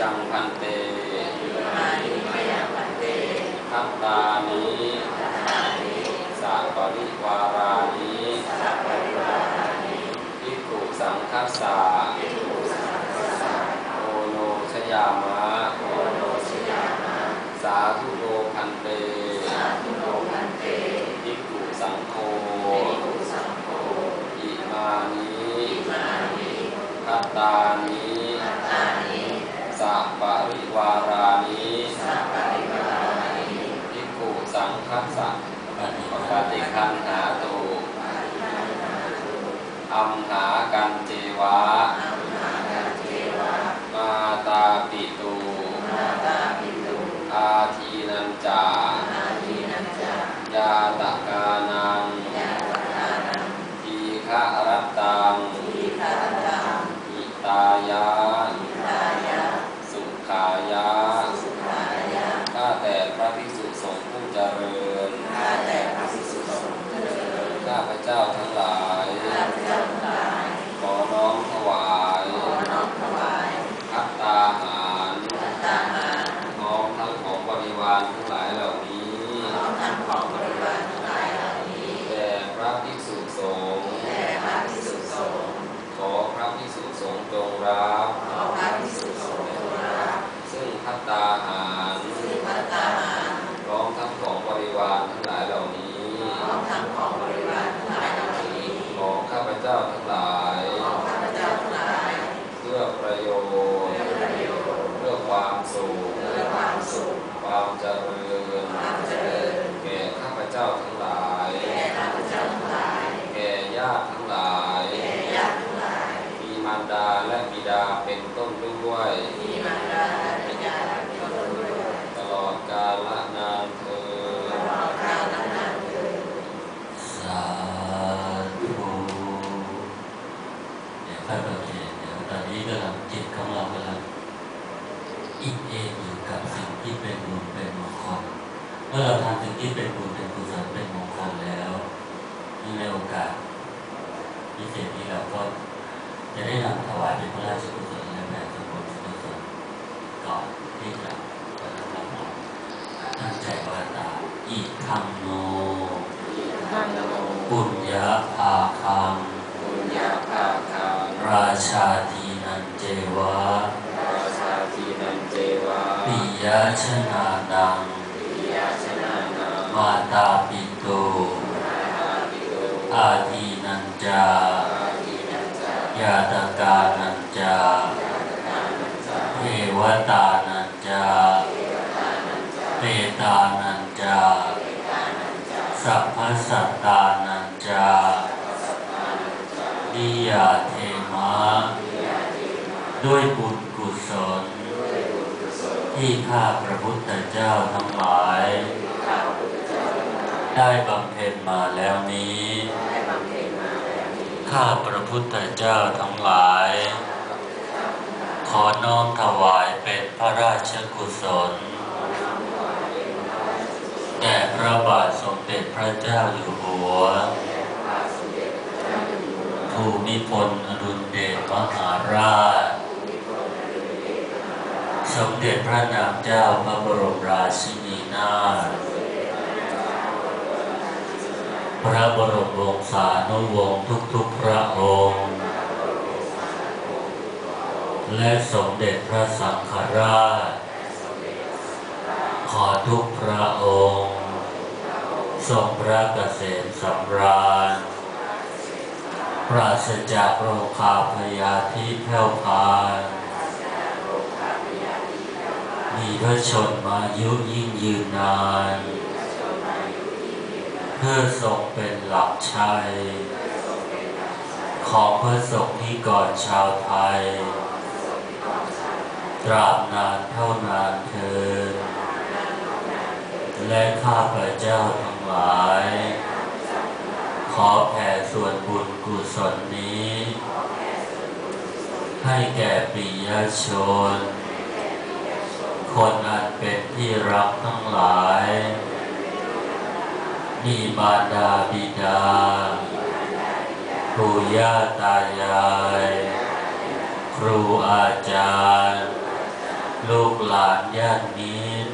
ยังพันเตมานิพยังพันเตทัตตานีทัตานิสัพปริวารานีสัพปริวารานีพิกขุสังคัสสะภิกขุสังคัสสะโอโนชยามะโอโนชยามะสาธุโลพันเตสาธุโลพันเตพิกขุสังโฆพิกขุสังโฆอิมานีอิมานีทัตตา ปปริวารานิภิกขุสังคัสสะปฏิคันหาตุอัมหากันเจวะ มาตาปิตูอาทีนันจายาตกานังทีฆะรัตตังอิตายา สุขายาข้าแต่พระภิกษุสงฆ์ผู้ เจริญข้าพเจ้าทั้งหลาย ขอน้อมถวายพัตตาหารพร้อมทั้งของบริวารทั้งหลายเหล่านี้แด่พระภิกษุสงฆ์ขอพระภิกษุสงฆ์จงรับซึ่งพัตตาหารพร้อมทั้งของบริวารทั้งหลายเหล่านี้ ของข้าพเจ้าทั้งหลาย เพื่อประโยชน์ เพื่อความสุข ความเจริญ แก่ข้าพเจ้าทั้งหลาย แก่ญาติทั้งหลายมีมารดาและบิดาเป็นต้นด้วยตลอดกาลนานเธอญสาธุเดี๋ยวค่อยประเคนเดี๋ยวตอนนี้กำลังจิตของเรากำลังอินเองอยู่กับสิ่งที่เป็นบุญเป็นมงคลเมื่อเราทำสิ่งที่เป็นบุญเป็นกุศลเป็นมงคลแล้วในโอกาส พิเศษนี้เราก็จะได้นำถวายเป็นพระราชกุศลและแผ่ส่วนบุญส่วนกุศลก่อนที่จะปฏิบัติธรรมตั้งใจวาตาอีกคำโนปุญญาภาคังราชาทีนันเจวะปิยชนานังมาตาปิโตอาตินันจา อาทินันจายาตกานันจาเทวตานันจาเปตานันจาสัพพสัตตานันจานิยาเทมะด้วยบุญกุศล ที่ข้าพระพุทธเจ้าทั้งหลาย ได้บำเพ็ญมาแล้วนี้ ข้าพระพุทธเจ้าทั้งหลาย ขอน้อมถวายเป็นพระราชกุศล แด่พระบาทสมเด็จพระเจ้าอยู่หัว ภูมิพลอดุลเดชมหาราช สมเด็จพระนางเจ้าพระบรมราชินีนาถ พระบรมวงศานุวงศ์ทุกๆพระองค์ และสมเด็จพระสังฆราช ขอทุกพระองค์ ทรงพระเกษมสำราญ ปราศจากโรคาพยาธิแผ่วพาน มีพระชนมายุยิ่งยืนนาน เพื่อทรงเป็นหลักชัย ของพระสงฆ์นิกรชาวไทย ตราบนานเท่านานเทินและข้าพระเจ้าทั้งหลาย ขอแผ่ส่วนบุญกุศลนี้ ให้แก่ปิยชน คนอันเป็นที่รักทั้งหลาย มีมารดาบิดาปู่ย่าตายาย ครูอาจารย์ ลูกหลานญาติมิตร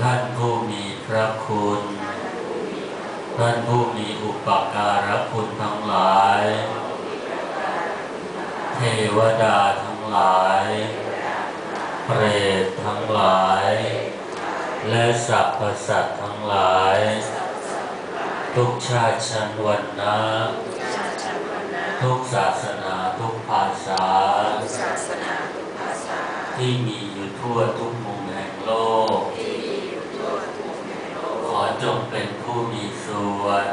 ท่านผู้มีพระคุณ ท่านผู้มีอุปการะคุณทั้งหลาย เทวดาทั้งหลาย เปรตทั้งหลาย และสรรพสัตว์ทั้งหลาย ทุกชาติชั้นวรรณะทุกศาสนาทุกภาษา ที่มีอยู่ทั่วทุกมุมแห่งโลก ขอจงเป็นผู้มีส่วน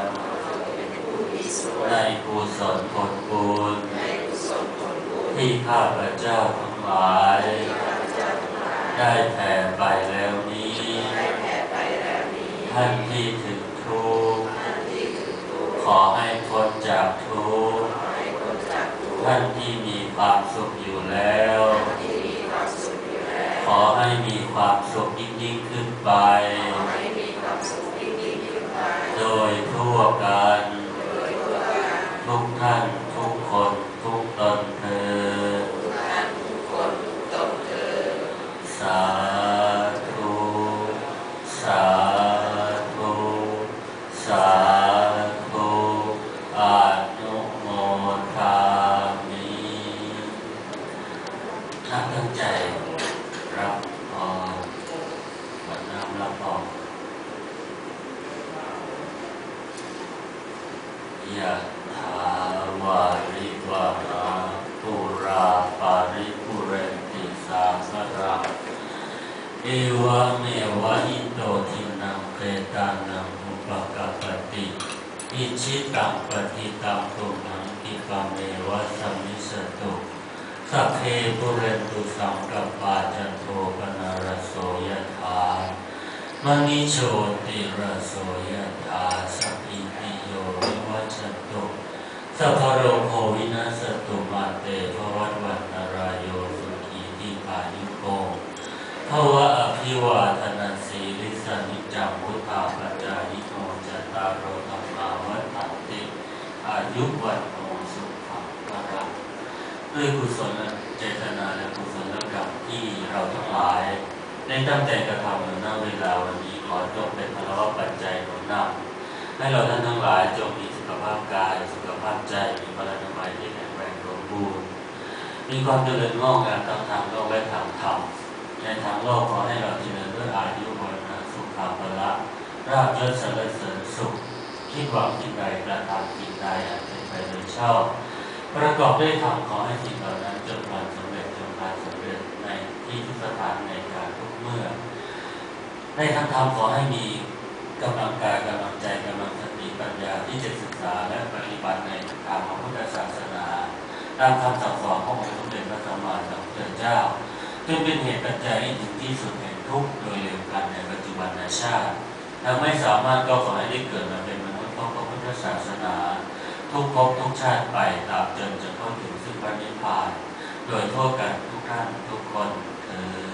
ในกุศลผลบุญที่ข้าพเจ้าทั้งหลาย ได้แผ่ไปแล้วนี้ ท่านที่ถึงทุกข์ขอให้พ้นจากทุกข์ท่านที่มีความสุขอยู่แล้ว ขอให้มีความสุขยิ่งยิ่งขึ้นไป โดยทั่วกัน ทุกท่านทุกคนทุกตนเธอสาธุสาธุสาธุอนุโมทามิถ้าตั้งใจรับพรวัดน้ำรับพร ยะถาวาริวาราปุราปาริปุเรนติสาสราเอวะเมวะอิโตทินังเปตานังอุปกปปติอิชิตังปฏิตังตุนังกิปะเมวะสัมมิสตุสัพเพปุเรนตุสังกปปาจันโทปนารโสยถามณิโชติระโสยถาสัพ ชัตุสัพพโรโควินาสตุมาเตภวัตวันตรายโยสุขีติพายุโกภวะอภิวาทนาสีลิสานิจังวุธาปัจจายิโนจัตตารโรธรรมาวัฏติอายุวันโนสุขังพลังด้วยกุศลเจตนาและกุศลกรรมที่เราทั้งหลายได้ตั้งใจกระทำในณเวลาวันนี้ขอจงเป็นพลวัตปัจจัยหนุนนำ ให้เราท่านทั้งหลายจงมีสุขภาพกาย สุขภาพใจ มีพลังนามัยที่แข็งแรงสมบูรณ์ มีความเจริญงอกงามทั้งทางโลกและทางธรรม ในทางโลกขอให้เราเจริญด้วยอายุวันสุขาภละราบยศสรรเสริญสุข คิดหวังสิ่งใดกระทำสิ่งใดอันเป็นไปโดยชอบ ประกอบด้วยธรรมขอให้สิ่งเหล่านั้นจงการสำเร็จจงการสำเร็จในที่ทุกสถานในการทุกเมื่อ ในทางธรรมขอให้มี กำลังกายกำลังใจกำลังสติปัญญาที่จะศึกษาและปฏิบัติในทางของพุทธศาสนาตามคำสั่งสอนขององค์สมเด็จพระสัมมาสัมพุทธเจ้าจนเป็นเหตุปัจจัยถึงที่สุดแห่งทุกข์โดยเร็วพันในปัจจุบันชาติหากไม่สามารถก็ขอให้ได้เกิดมาเป็นมนุษย์ของพระพุทธศาสนา ทุกภพทุกชาติไปตราบจนจะเข้าถึงซึ่งพระนิพพาน โดยทั่วกันทุกท่านทุกคนเธอ